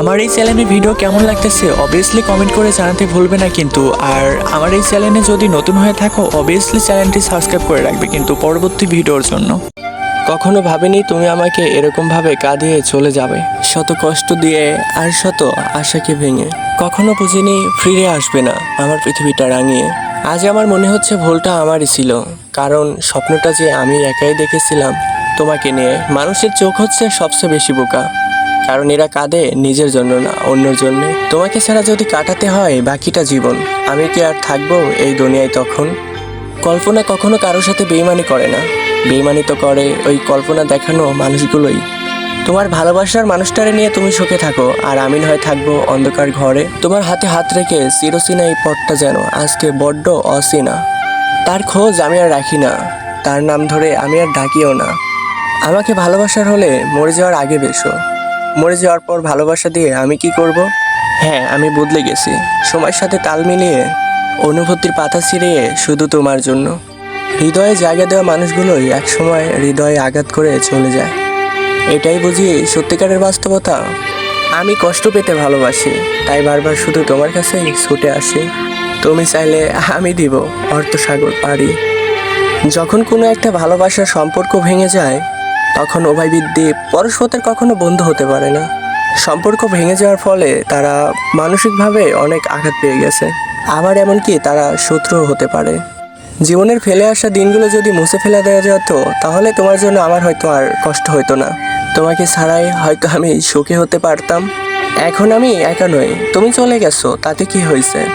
আমার এই চ্যানেলে ভিডিও কেমন লাগতেছে অবভিয়াসলি কমেন্ট করে জানাতে ভুলবে না কিন্তু। আর আমার এই চ্যানেলে যদি নতুন হয়ে থাকো অবভিয়াসলি চ্যানেলটি সাবস্ক্রাইব করে রাখবে কিন্তু পরবর্তী ভিডিওর জন্য। কখনো ভাবিনি তুমি আমাকে এরকমভাবে কাঁদিয়ে চলে যাবে। শত কষ্ট দিয়ে আর শত আশাকে ভেঙে। কখনো বুঝিনি ফিরে আসবে না আমার পৃথিবীটা রাঙিয়ে। আজ আমার মনে হচ্ছে ভুলটা আমারই ছিল কারণ স্বপ্নটা যে আমি একাই দেখেছিলাম তোমাকে নিয়ে মানুষের চোখ হচ্ছে সবচেয়ে বেশি বোকা। কারণ এরা কাঁদে নিজের জন্য না, অন্যের জন্য। তোমাকে ছাড়া যদি কাটাতে হয়, বাকিটা জীবন। আমি কি আর থাকব এই দুনিয়ায় তখন? কল্পনা কখনো কারোর সাথে বেইমানি করে না। বেইমানি তো করে ওই কল্পনা দেখানো মানুষগুলোই। তোমার ভালোবাসার মানুষটারে নিয়ে তুমি সুখে থাকো, আর আমি হয় থাকব অন্ধকার ঘরে। তোমার হাতে হাত রেখে চিরসিনা এই পথটা যেন আজকে বড্ড অসিনা। তার খোঁজ আমি আর রাখি না। তার নাম ধরে আমি আর ডাকিও না। আমাকে ভালোবাসার হলে মরে যাওয়ার আগে বেশো মরে যাওয়ার পর ভালোবাসা দিয়ে আমি কি করব? হ্যাঁ আমি বদলে গেছি। সময়ের সাথে তাল মিলিয়ে অনুভূতির পাতা ছিঁড়িয়ে শুধু তোমার জন্য। হৃদয়ে জায়গা দেওয়া মানুষগুলোই একসময় হৃদয়ে আঘাত করে চলে যায়। এটাই বুঝি সত্যিকারের বাস্তবতা? আমি কষ্ট পেতে ভালোবাসি, তাই বারবার শুধু তোমার কাছেই ছুটে আসি। তুমি চাইলে আমি দিব অর্থসাগর পারি যখন কোনো একটা ভালোবাসার সম্পর্ক ভেঙে যায় তখন উভয় বৃদ্ধি পরস্পরের কখনো বন্ধু হতে পারে না। সম্পর্ক ভেঙে যাওয়ার ফলে তারা মানসিকভাবে অনেক আঘাত পেয়ে গেছে। আবার এমনকি তারা শত্রু হতে পারে। জীবনের ফেলে আসা দিনগুলো যদি মুছে ফেলা দেওয়া যেত, তাহলে তোমার জন্য আমার হয়তো আর কষ্ট হতো না। তোমাকে ছাড়াই হয়তো আমি সুখী হতে পারতাম। এখন আমি একা নই, তুমি চলে গেছো, তাতে কি হয়েছে?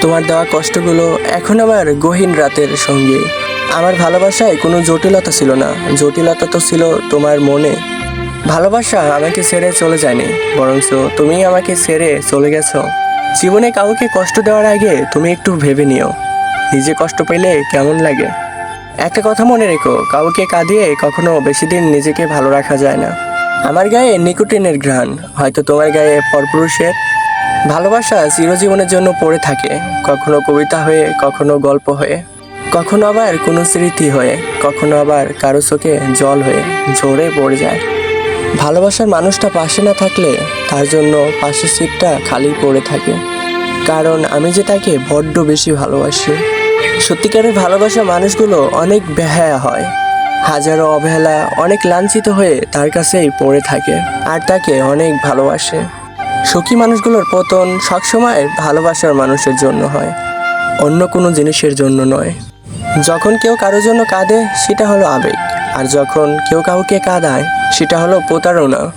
তোমার দেওয়া কষ্টগুলো এখন আমার গহীন রাতের সঙ্গে। আমার ভালোবাসায় কোনো জটিলতা ছিল না। জটিলতা তো ছিল তোমার মনে। ভালোবাসা আমাকে ছেড়ে চলে যায়নি, বরঞ্চ তুমি আমাকে ছেড়ে চলে গেছো। জীবনে কাউকে কষ্ট দেওয়ার আগে তুমি একটু ভেবে নিও। নিজে কষ্ট পেলে কেমন লাগে? একটা কথা মনে রেখো, কাউকে কাঁদিয়ে কখনো বেশি দিন নিজেকে ভালো রাখা যায় না। আমার গায়ে নিকোটিনের ঘ্রাণ, হয়তো তোমার গায়ে পরপুরুষের। ভালোবাসা চিরজীবনের জন্য পড়ে থাকে, কখনো কবিতা হয়ে, কখনো গল্প হয়ে। কখনো আবার কোনো স্মৃতি হয়ে, কখনো আবার কারও চোখে জল হয়ে ঝরে পড়ে যায়। ভালোবাসার মানুষটা পাশে না থাকলে তার জন্য পাশের সিটটা খালি পড়ে থাকে। কারণ আমি যে তাকে বড্ড বেশি ভালোবাসি। সত্যিকারের ভালোবাসা মানুষগুলো অনেক বেহায়া হয়। হাজারো অবহেলা, অনেক লাঞ্ছিত হয়ে তার কাছেই পড়ে থাকে আর তাকে অনেক ভালোবাসে। সুখী মানুষগুলোর পতন সবসময় ভালোবাসার মানুষের জন্য হয়, অন্য কোনো জিনিসের জন্য নয়। যখন কেউ কারোর জন্য কাঁদে, সেটা হলো আবেগ। আর যখন কেউ কাউকে কাঁদায়, সেটা হলো প্রতারণা।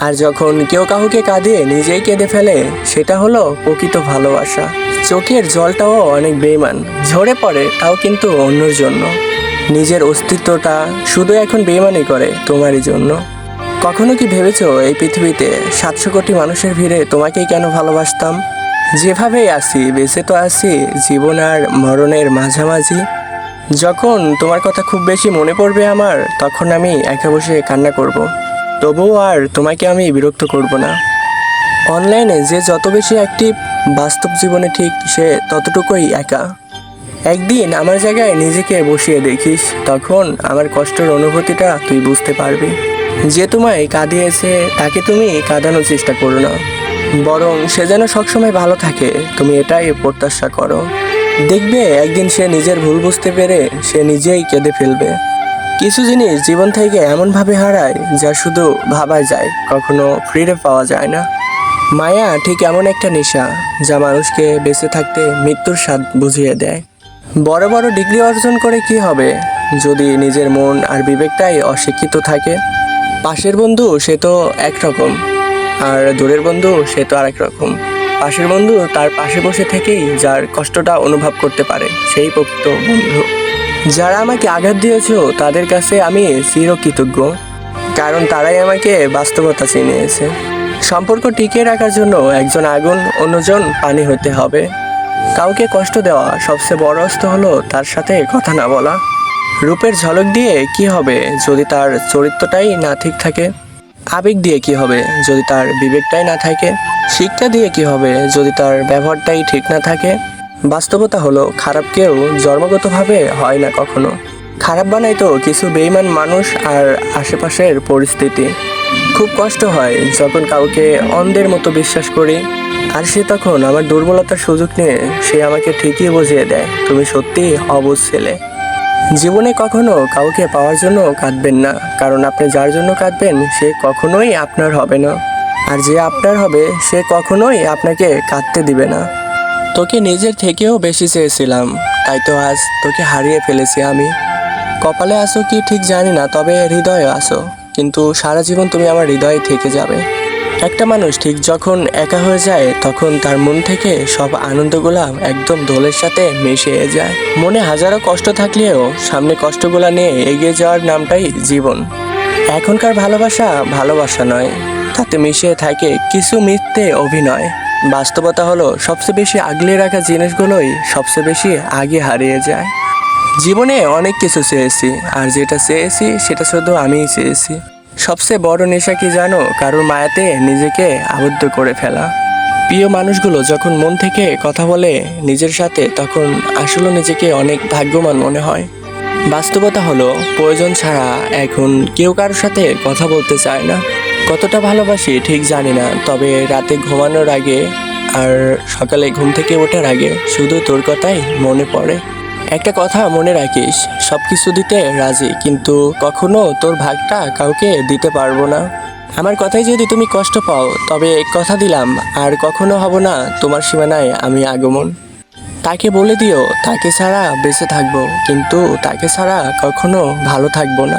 আর যখন কেউ কাউকে কাঁদে, নিজেই কেঁদে ফেলে, সেটা হলো প্রকৃত ভালোবাসা। চোখের জলটাও অনেক বেইমান। ঝরে পড়ে, তাও কিন্তু অন্যর জন্য। নিজের অস্তিত্বটা শুধু এখন বেইমানি করে তোমারই জন্য। কখনো কি ভেবেছো, এই পৃথিবীতে সাতশো কোটি মানুষের ভিড়ে তোমাকেই কেন ভালোবাসতাম? যেভাবেই আসি, বেঁচে তো আসি জীবন আর মরণের মাঝামাঝি। যখন তোমার কথা খুব বেশি মনে পড়বে আমার, তখন আমি একা বসে কান্না করব। তবুও আর তোমাকে আমি বিরক্ত করব না। অনলাইনে যে যত বেশি অ্যাক্টিভ বাস্তব জীবনে ঠিক সে ততটুকুই একা। একদিন আমার জায়গায় নিজেকে বসিয়ে দেখিস, তখন আমার কষ্টের অনুভূতিটা তুই বুঝতে পারবি। যে তোমায় কাঁদিয়েছে, তাকে তুমি কাঁদানোর চেষ্টা করো না। বরং সে যেন সবসময় ভালো থাকে, তুমি এটাই প্রত্যাশা করো। দেখবে একদিন সে নিজের ভুল বুঝতে পেরে সে নিজেই কেঁদে ফেলবে। কিছু জিনিস জীবন থেকে এমনভাবে হারায় যা শুধু ভাবা যায়, কখনো ফিরে পাওয়া যায় না। মায়া ঠিক এমন একটা নেশা যা মানুষকে বেঁচে থাকতে মৃত্যুর স্বাদ বুঝিয়ে দেয়। বড় বড় ডিগ্রি অর্জন করে কি হবে যদি নিজের মন আর বিবেকটাই অশিক্ষিত থাকে? পাশের বন্ধু সে তো একরকম, আর দূরের বন্ধু সে তো আরেক রকম। পাশের বন্ধু তার পাশে বসে থেকেই যার কষ্টটা অনুভব করতে পারে, সেই প্রকৃত বন্ধু। যারা আমাকে আঘাত দিয়েছ, তাদের কাছে আমি চিরকৃতজ্ঞ, কারণ তারাই আমাকে বাস্তবতা চিনিয়েছে। সম্পর্ক টিকিয়ে রাখার জন্য একজন আগুন, অন্যজন পানি হতে হবে। কাউকে কষ্ট দেওয়া, সবচেয়ে বড় অস্ত্র হলো তার সাথে কথা না বলা। রূপের ঝলক দিয়ে কি হবে যদি তার চরিত্রটাই না ঠিক থাকে? আবেগ দিয়ে কি হবে যদি তার বিবেকটাই না থাকে? শিক্ষা দিয়ে কি হবে যদি তার ব্যবহারটাই ঠিক না থাকে? বাস্তবতা হলো, খারাপ কেউ জন্মগতভাবে হয় না কখনো। খারাপ বানাই তো কিছু বেইমান মানুষ আর আশেপাশের পরিস্থিতি। খুব কষ্ট হয় যখন কাউকে অন্ধের মতো বিশ্বাস করি। আর সে তখন আমার দুর্বলতার সুযোগ নিয়ে সে আমাকে ঠিকই বুঝিয়ে দেয়, তুমি সত্যি অবুঝ ছেলে। জীবনে কখনো কাউকে পাওয়ার জন্য কাঁদবেন না, কারণ আপনি যার জন্য কাঁদবেন সে কখনোই আপনার হবে না। আর যে আপনার হবে, সে কখনোই আপনাকে কাঁদতে দিবে না। তোকে নিজের থেকেও বেশি চেয়েছিলাম, তাই তো আজ তোকে হারিয়ে ফেলেছি আমি। কপালে আসো কি ঠিক জানি না, তবে হৃদয়ে আসো কিন্তু সারা জীবন তুমি আমার হৃদয়ে থেকে যাবে। একটা মানুষ ঠিক যখন একা হয়ে যায়, তখন তার মন থেকে সব আনন্দগুলা একদম দোলের সাথে মিশে যায়। মনে হাজারো কষ্ট থাকলেও সামনে কষ্টগুলা নিয়ে এগিয়ে যাওয়ার নামটাই জীবন। এখনকার ভালোবাসা ভালোবাসা নয়, তাতে মিশে থাকে কিছু মিথ্যে অভিনয়। বাস্তবতা হলো, সবচেয়ে বেশি আগলে রাখা জিনিসগুলোই সবচেয়ে বেশি আগে হারিয়ে যায়। জীবনে অনেক কিছু চেয়েছি, আর যেটা চেয়েছি, সেটা শুধু আমিই চেয়েছি। সবচেয়ে বড় নেশা কি জানো? কারোর মায়াতে নিজেকে আবদ্ধ করে ফেলা। প্রিয় মানুষগুলো যখন মন থেকে কথা বলে নিজের সাথে, তখন আসলে নিজেকে অনেক ভাগ্যবান মনে হয়। বাস্তবতা হলো, প্রয়োজন ছাড়া এখন কেউ কারোর সাথে কথা বলতে চায় না। কতটা ভালোবাসি ঠিক জানি না, তবে রাতে ঘুমানোর আগে আর সকালে ঘুম থেকে ওঠার আগে শুধু তোর কথাই মনে পড়ে। একটা কথা মনে রাখিস সব কিছু দিতে রাজি, কিন্তু কখনো তোর ভাগটা কাউকে দিতে পারব না। আমার কথায় যদি তুমি কষ্ট পাও, তবে কথা দিলাম, আর কখনো হব না তোমার সীমানায় আমি আগমন। তাকে বলে দিও, তাকে ছাড়া বেঁচে থাকব, কিন্তু তাকে ছাড়া কখনো ভালো থাকব না।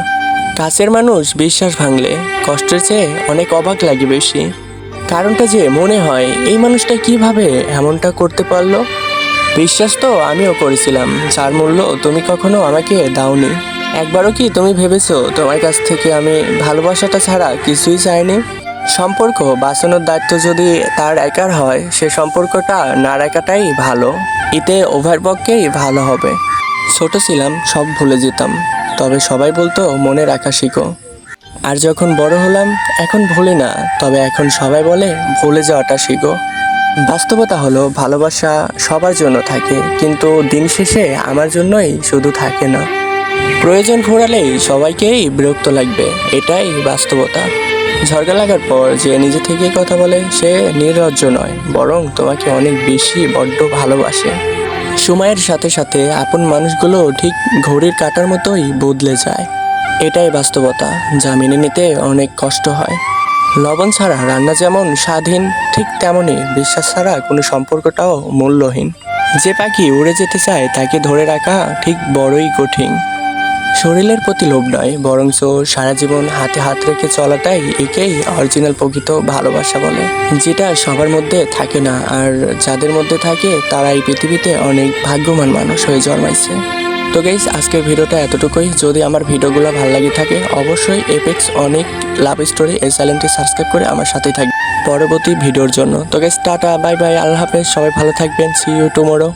কাছের মানুষ বিশ্বাস ভাঙলে কষ্টের চেয়ে অনেক অবাক লাগে বেশি। কারণটা যে মনে হয়, এই মানুষটা কীভাবে এমনটা করতে পারল? বিশ্বাস তো আমিও করেছিলাম। যার মূল্য তুমি কখনো আমাকে দাওনি। একবারও কি তুমি ভেবেছো, তোমার কাছ থেকে আমি ভালোবাসাটা ছাড়া কিছুই চাইনি? সম্পর্ক, বাঁচানোর দায়িত্ব যদি তার একার হয়, সে সম্পর্কটা না রাখাটাই ভালো। এতে উভয়ের পক্ষেই ভালো হবে। ছোট ছিলাম, সব ভুলে যেতাম। তবে সবাই বলতো, মনে রাখা শিখো। আর যখন বড় হলাম, এখন ভুলি না। তবে এখন সবাই বলে, ভুলে যাওয়াটা শিখো। বাস্তবতা হলো, ভালোবাসা সবার জন্য থাকে, কিন্তু দিন শেষে আমার জন্যই শুধু থাকে না। প্রয়োজন ফুরালেই সবাইকেই বিরক্ত লাগবে, এটাই বাস্তবতা। ঝড়গা লাগার পর যে নিজে থেকে কথা বলে, সে নির্লজ্জ নয়, বরং তোমাকে অনেক বেশি বড্ড ভালোবাসে। সময়ের সাথে সাথে আপন মানুষগুলো ঠিক ঘড়ির কাটার মতোই বদলে যায়। এটাই বাস্তবতা, যা মেনে নিতে অনেক কষ্ট হয়। লবণ ছাড়া রান্না যেমন স্বাধীন, ঠিক তেমনই বিশ্বাস ছাড়া কোনো সম্পর্কটাও মূল্যহীন। যে পাখি উড়ে যেতে চায় তাকে ধরে রাখা ঠিক বড়ই কঠিন। শরীরের প্রতি লোভ নয়, বরঞ্চ সারা জীবন হাতে হাত রেখে চলাটাই একেই অরিজিনাল প্রকৃত ভালোবাসা বলে। যেটা সবার মধ্যে থাকে না, আর যাদের মধ্যে থাকে তারা এই পৃথিবীতে অনেক ভাগ্যবান মানুষ হয়ে জন্মাইছে। তো গাইস আজকের ভিডিওটা এতটুকুই। যদি আমার ভিডিওগুলো ভালো লাগে থাকে, অবশ্যই এপেক্স অনেক লাভ স্টোরি এই চ্যানেলটি সাবস্ক্রাইব করে আমার সাথেই থাকবে। পরবর্তী ভিডিওর জন্য। তো গাইস টাটা বাই বাই আল্লাহ হাফেজ, সবাই ভালো থাকবেন সি ইউ টুমোরো